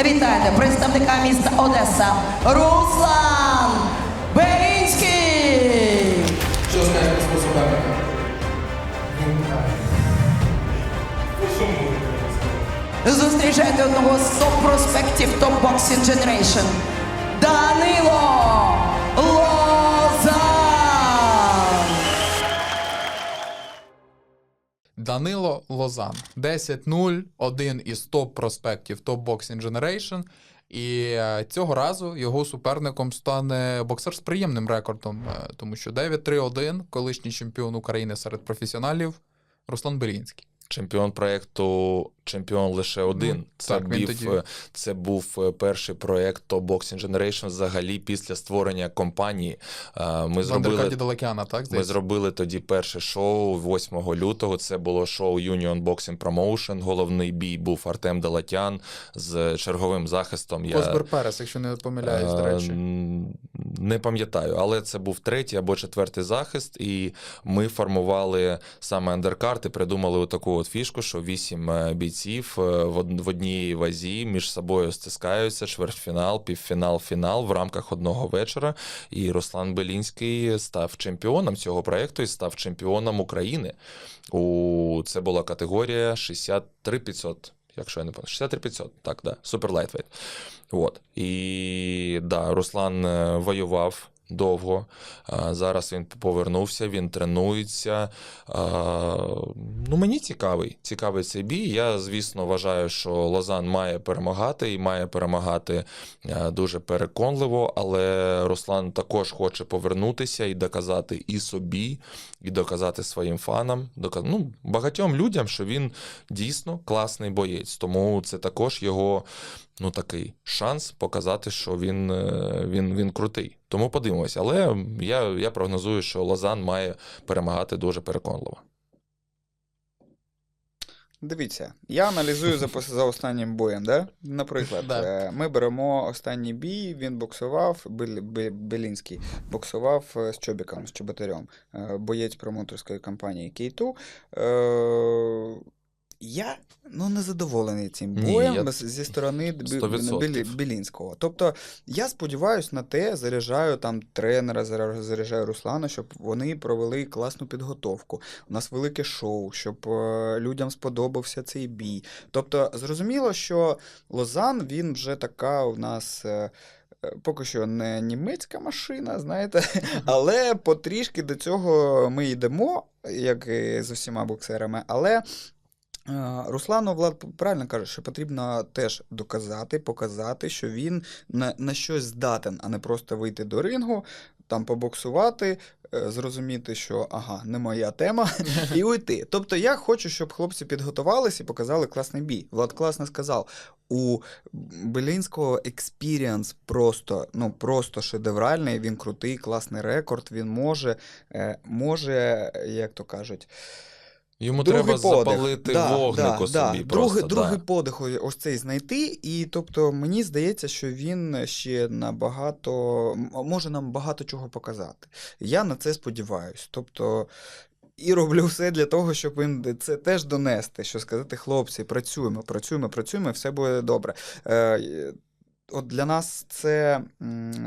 Вітайте представника міста Одеса Руслан Белінський! Що скажеш про суперника? Зустрічайте одного з топ-проспектів Top Boxing Generation Данило Лозан! Данило Лозан. 10-0, один із топ-проспектів Top Boxing Generation. І е, цього разу його суперником стане боксер з приємним рекордом, е, тому що 9-3-1, колишній чемпіон України серед професіоналів Руслан Белінський. Чемпіон проєкту чемпіон лише один. Ну, це, так, бів, тоді- е, це був е, перший проєкт Top Boxing Generation взагалі після створення компанії. Е, Ми зробили, Далекяна, так? ми зробили тоді перше шоу 8 лютого. Це було шоу Union Boxing Promotion. Головний бій був Артем Далатян з черговим захистом. Я, Косбер Перес, якщо не помиляюсь, до речі. Не пам'ятаю, але це був третій або четвертий захист, і ми формували саме андеркарт і придумали таку от фішку, що вісім е, бійців е, в одній вазі між собою стискаються, чвертьфінал, півфінал, фінал в рамках одного вечора. І Руслан Белінський став чемпіоном цього проєкту і став чемпіоном України. У це була категорія 63 500. Якщо я не помню, 63500, так, да, супер лайтвейт. От. І да, Руслан е, воював довго. Зараз він повернувся, він тренується. Ну, мені цікавий. Цікавий цей бій. Я, звісно, вважаю, що Лозан має перемагати і має перемагати дуже переконливо, але Руслан також хоче повернутися і доказати і собі, і доказати своїм фанам, дока- ну, багатьом людям, що він дійсно класний боєць. Тому це також його ну такий шанс показати, що він е, він, він крутий. Тому подивимось. Але я, я прогнозую, що Лозан має перемагати дуже переконливо. Дивіться, я аналізую за за останнім боєм. Да? Наприклад, е, ми беремо останній бій, він боксував, Белінський боксував е, з Чобіком, з Чоботарем, боєць промоторської компанії Кейту я ну, не задоволений цим Ні, боєм я- зі сторони Бі- 100%. Білі- Білінського. Тобто я сподіваюся на те, заряджаю там тренера, заря- заряджаю Руслана, щоб вони провели класну підготовку. У нас велике шоу, щоб е, людям сподобався цей бій. Тобто, зрозуміло, що Лозан він вже така у нас. е, е, Поки що не німецька машина, знаєте, але потрішки до цього ми йдемо, як і з усіма боксерами. Але Руслану Влад правильно каже, що потрібно теж доказати, показати, що він на, на щось здатен, а не просто вийти до рингу, там побоксувати, е, зрозуміти, що ага, не моя тема, і уйти. Тобто я хочу, щоб хлопці підготувалися і показали класний бій. Влад класно сказав. У Белінського експіріанс просто, ну просто шедевральний, він крутий, класний рекорд, він може, е, може, як то кажуть, Йому Другий треба подих. запалити Да, вогнику да, собі. да. просто, Другий, да. другий подих ось цей знайти, і тобто мені здається, що він ще набагато може нам багато чого показати. Я на це сподіваюся. Тобто. І роблю все для того, щоб він це теж донести, що сказати, хлопці, працюємо, працюємо, працюємо, все буде добре. От для нас це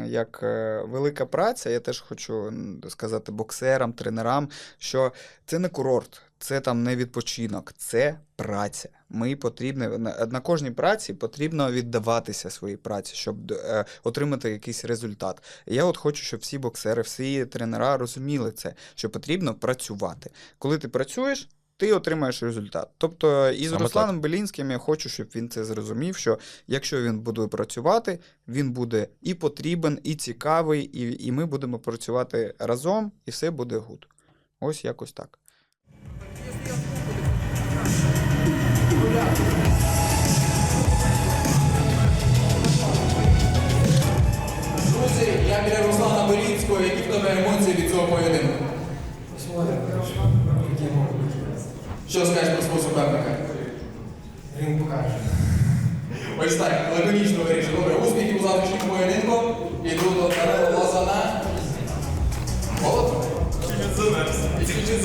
як е, велика праця. Я теж хочу сказати боксерам, тренерам, що це не курорт, це там не відпочинок, це праця. Ми потрібно на, на кожній праці потрібно віддаватися своїй праці, щоб е, отримати якийсь результат. Я от хочу, щоб всі боксери, всі тренера розуміли це, що потрібно працювати. Коли ти працюєш. Ти отримаєш результат. Тобто із Саме Русланом Белінським я хочу, щоб він це зрозумів, що якщо він буде працювати, він буде і потрібен, і цікавий, і, і ми будемо працювати разом, і все буде гуд. Ось якось так. Друзі, я біля Руслана Белінського, які в тебе емоції від цього поєдинку? Що скажеш про свого суперника? Він покаже. Ось так, лаконічно вирішив. Добре, успіхів у завтрашньому поєдинку. Іду до Данила Лозана. Холодно? Чуть-чуть замерз. І чуть-чуть.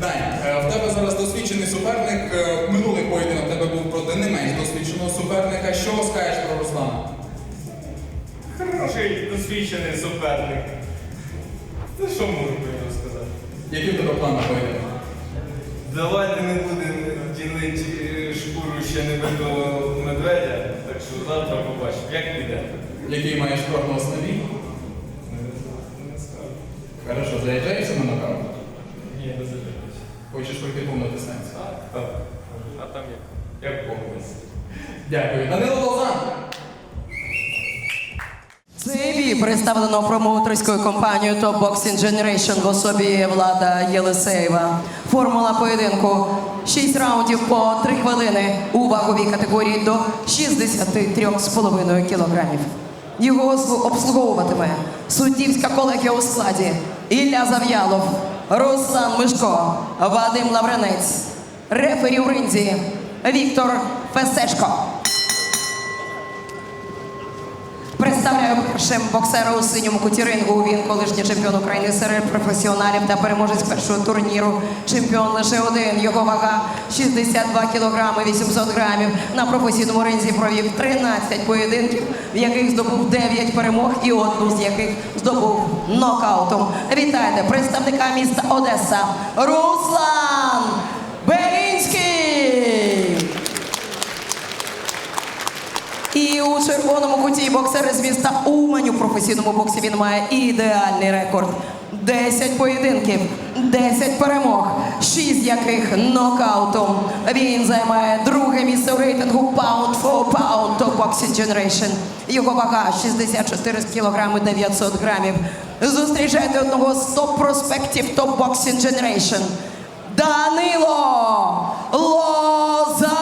Дань, е, в тебе зараз досвідчений суперник. Е, Минулий поєдинок в тебе був проти не менш досвідченого суперника. Що скажеш про Руслана? Хороший досвідчений суперник. Та що можу про нього сказати? Який в тебе план на поєдинок? Який маєш прогноз на бій? Не скажу. Хорошо, заїжджаєшся на нокаут? Ні, не залежить. Хочеш пройти повну дистанцію? Так. А там як? Як погодиться. Дякую. Данило Лозан! Цей бій представлено промоутерською компанією Top Boxing Generation в особі Влада Єлисеєва. Формула поєдинку 6 раундів по 3 хвилини у ваговій категорії до 63,5 кілограмів. Його обслуговуватиме суддівська колегія у складі Ілля Зав'ялов, Руслан Мишко, Вадим Лавренець, рефері у ринзі Віктор Фесешко. Представляю першим боксера у синьому куті рингу. Він колишній чемпіон України серед професіоналів та переможець першого турніру. Чемпіон лише один. Його вага 62 кілограми 800 грамів. На професійному ринзі провів 13 поєдинків, в яких здобув 9 перемог і одну з яких здобув нокаутом. Вітайте представника міста Одеса Руслан Белінський! І у червоному куті боксер з міста Умань у професійному боксі він має ідеальний рекорд. 10 поєдинків, 10 перемог, 6 яких нокаутом. Він займає друге місце у рейтингу Pound for Pound Top Boxing Generation. Його вага 64 кілограми 900 грамів. Зустрічайте одного з топ-проспектів Top Boxing Generation. Данило Лозан!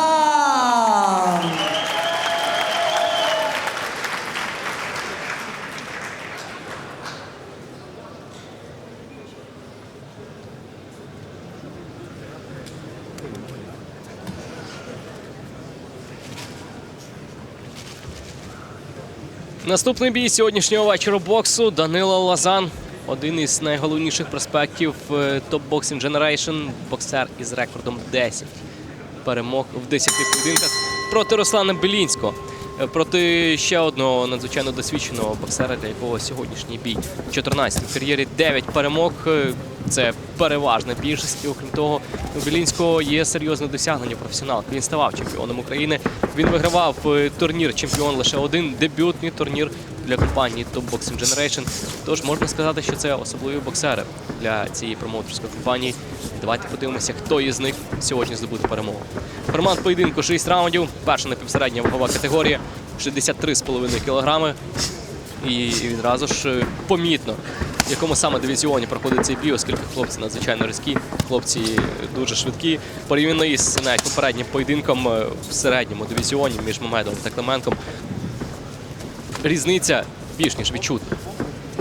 Наступний бій сьогоднішнього вечора боксу Данило Лазан. Один із найголовніших проспектів е, Top Boxing Generation. Боксер із рекордом 10 перемог в 10 поєдинках проти Руслана Белінського. Е, Проти ще одного надзвичайно досвідченого боксера, для якого сьогоднішній бій 14 в кар'єрі 9 перемог. Е, Це переважна більшість. І, окрім того, у Белінського є серйозне досягнення професіонал. Він ставав чемпіоном України. Він вигравав е, турнір чемпіон лише один дебютний турнір для компанії Top Boxing Generation. Тож можна сказати, що це особливі боксери для цієї промоутерської компанії. Давайте подивимося, хто із них сьогодні здобуде перемогу. Формат поєдинку 6 раундів. Перша напівсередня вагова категорія 63,5 кілограми. І відразу ж е, помітно, в якому саме дивізіоні проходить цей бій, оскільки хлопці надзвичайно різкі, хлопці дуже швидкі. Порівняно із навіть попереднім поєдинком е, в середньому дивізіоні між Мамедом та Клименком. Різниця більш ніж відчутна.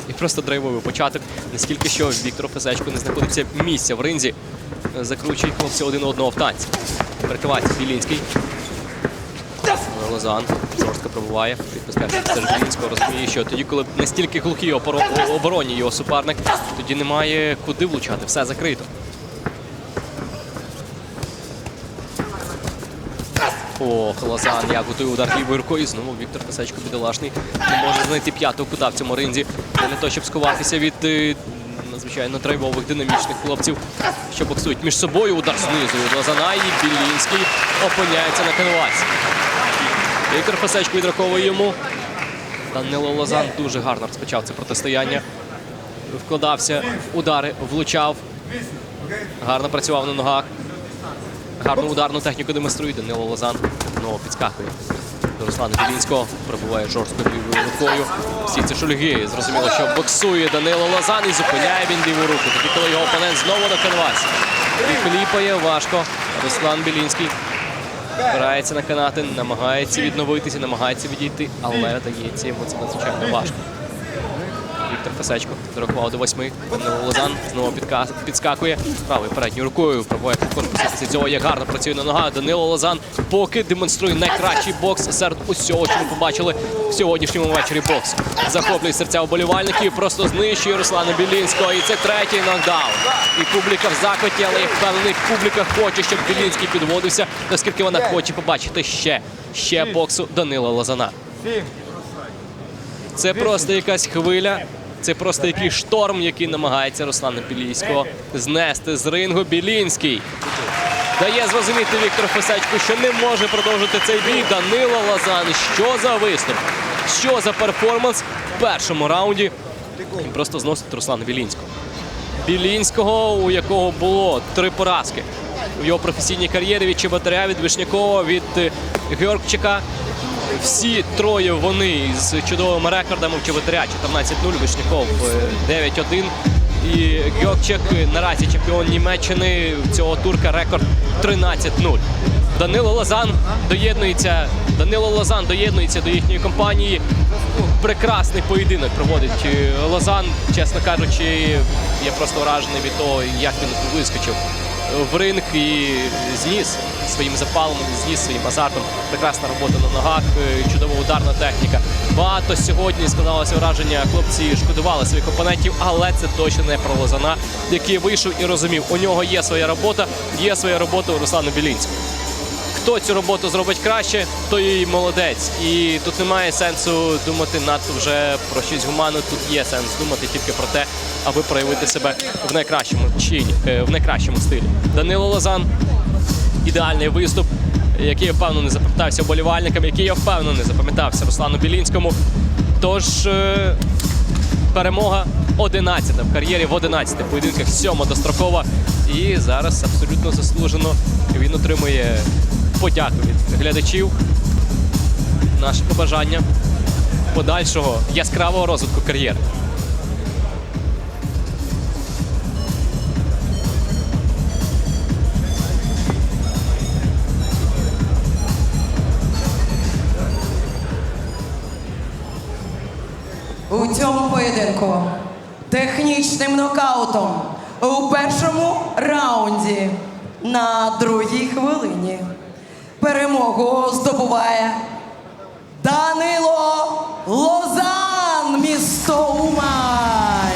І просто драйвовий початок, наскільки що Віктору Фезечку не знаходиться місця в ринзі, е, закручують хлопці один одного в танці. Прикривається Білінський. Лозан жорстко пробуває. Відпускає Сергій Білінського розуміє, що тоді, коли настільки глухий обороні його суперник, тоді немає куди влучати, все закрито. Ох, Лозан, як готує удар лівою рукою. Знову Віктор Писачко бідолашний не може знайти п'ятого кута в цьому ринзі. Для того, щоб сховатися від е, надзвичайно драйвових динамічних хлопців, що боксують між собою. Удар знизу Лозана і Білінський опиняється на канвасі. Віктор Писачко відраховує йому. Данило Лозан дуже гарно розпочав це протистояння. Вкладався в удари, влучав. Гарно працював на ногах. Гарну ударну техніку демонструє Данило Лозан. Знову підскакує до Руслана Білінського. Пробуває жорстко лівою рукою. Всі ці шульги. Зрозуміло, що боксує Данило Лозан і зупиняє він ліву руку. Тоді, коли його опонент знову на канвасі. І кліпає важко. Руслан Білінський Опирається на канати, намагається відновитися, намагається відійти, але дається йому це надзвичайно важко. Віктор Фесечко до восьми. Лозан знову підка- підскакує правою передньою рукою. Пробує по корпусу. Цього як гарно працює на ногах. Данило Лозан поки демонструє найкращий бокс серед усього, що ми побачили в сьогоднішньому вечорі боксу. Захоплює серця вболівальників, просто знищує Руслана Білінського. І це третій нокдаун. І публіка в захваті, але я впевнений, публіка хоче, щоб Білінський підводився, оскільки вона хоче побачити ще, ще боксу Данила Лозана. Це просто якась хвиля. Це просто якийсь шторм, який намагається Руслана Білінського знести з рингу. Білінський дає зрозуміти Віктору Фесечку, що не може продовжити цей бій. Данило Лазан. Що за виступ? Що за перформанс в першому раунді? Він просто зносить Руслана Білінського. Білінського, у якого було три поразки в його професійній кар'єрі від Чеботаря, від Вишнякова, від е, Георгчика. Всі троє вони з чудовими рекордами в Чеботаря 14-0, Вишняков е, 9-1. І Георгчик е, наразі чемпіон Німеччини цього турка рекорд 13-0. Данило Лозан доєднується. Данило Лозан доєднується до їхньої компанії. Прекрасний поєдинок проводить е, Лозан. Чесно кажучи, я просто вражений від того, як він вискочив в ринг і зніс своїм запалом, зніс своїм азартом. Прекрасна робота на ногах, е, чудова ударна техніка. Багато сьогодні складалося враження. Хлопці шкодували своїх опонентів, але це точно не про Лозана, який вийшов і розумів, у нього є своя робота, є своя робота у Руслана Білінського. Хто цю роботу зробить краще, той і молодець. І тут немає сенсу думати надто вже про щось гуманне. Тут є сенс думати тільки про те, аби проявити себе в найкращому чині, е, в найкращому стилі. Данило Лозан ідеальний виступ, який я впевнений запам'ятався вболівальникам, який я впевнений запам'ятався Руслану Білінському. Тож е, перемога 11 в кар'єрі в 11 поєдинках, сьома дострокова. І зараз абсолютно заслужено він отримує подяку від глядачів. Наше побажання подальшого яскравого розвитку кар'єри. У цьому поєдинку технічним нокаутом у першому раунді на другій хвилині перемогу здобуває Данило Лозан, місто Умань.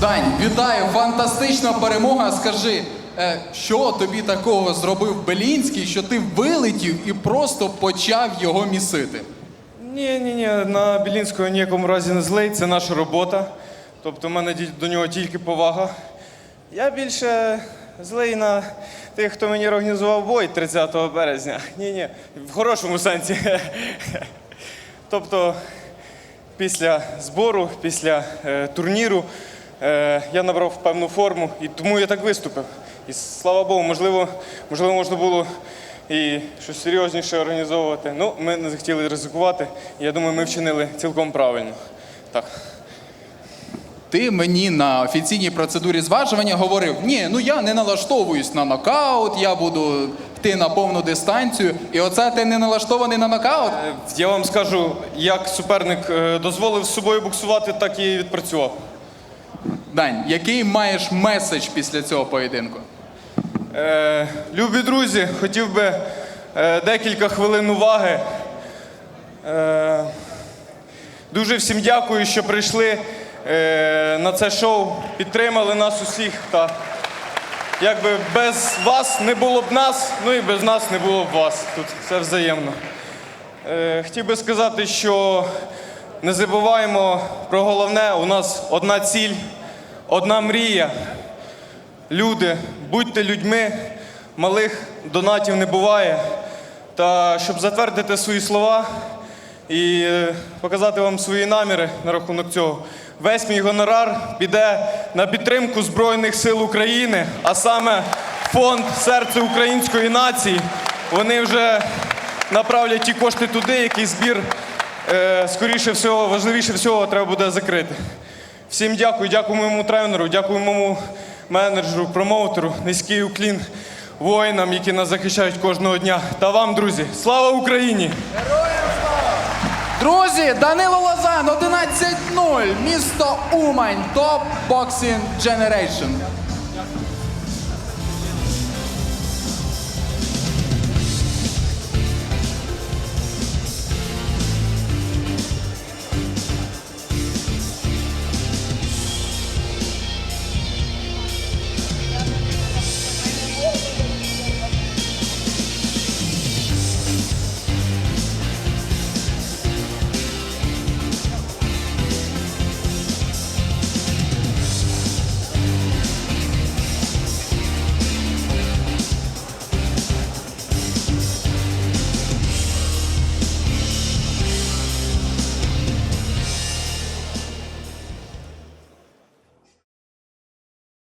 Дань, вітаю! Фантастична перемога. Скажи, що тобі такого зробив Белінський, що ти вилетів і просто почав його місити? Ні, ні, ні, на Білінського ніякому разі не злий, це наша робота. Тобто в мене до нього тільки повага. Я більше злий на тих, хто мені організував бой 30 березня. Ні, ні, в хорошому сенсі. Тобто, після збору, після е, турніру е, я набрав певну форму і тому я так виступив. І слава Богу, можливо, можливо, можна було і щось серйозніше організовувати. Ну, ми не захотіли ризикувати. Я думаю, ми вчинили цілком правильно. Так. Ти мені на офіційній процедурі зважування говорив: ні, ну я не налаштовуюсь на нокаут, я буду йти на повну дистанцію. І оце ти не налаштований на нокаут? Е, Я вам скажу, як суперник е, дозволив з собою буксувати, так і відпрацював. Дань, який маєш меседж після цього поєдинку? Е, любі друзі, хотів би е, декілька хвилин уваги. Е, дуже всім дякую, що прийшли на це шоу, підтримали нас усіх. Та якби без вас не було б нас, ну і без нас не було б вас. Тут все взаємно. Хотів би сказати, що не забуваємо про головне, у нас одна ціль, одна мрія. Люди, будьте людьми, малих донатів не буває. Та щоб затвердити свої слова і е, показати вам свої наміри на рахунок цього, весь мій гонорар піде на підтримку Збройних сил України, а саме фонд серце української нації. Вони вже направлять ті кошти туди, який збір, е, скоріше всього, важливіше всього, треба буде закрити. Всім дякую, дякую моєму тренеру, дякую моєму менеджеру, промоутеру, низький уклін воїнам, які нас захищають кожного дня. Та вам, друзі, слава Україні! Друзі, Данило Лозан, 11-0, місто Умань, топ Boxing Generation.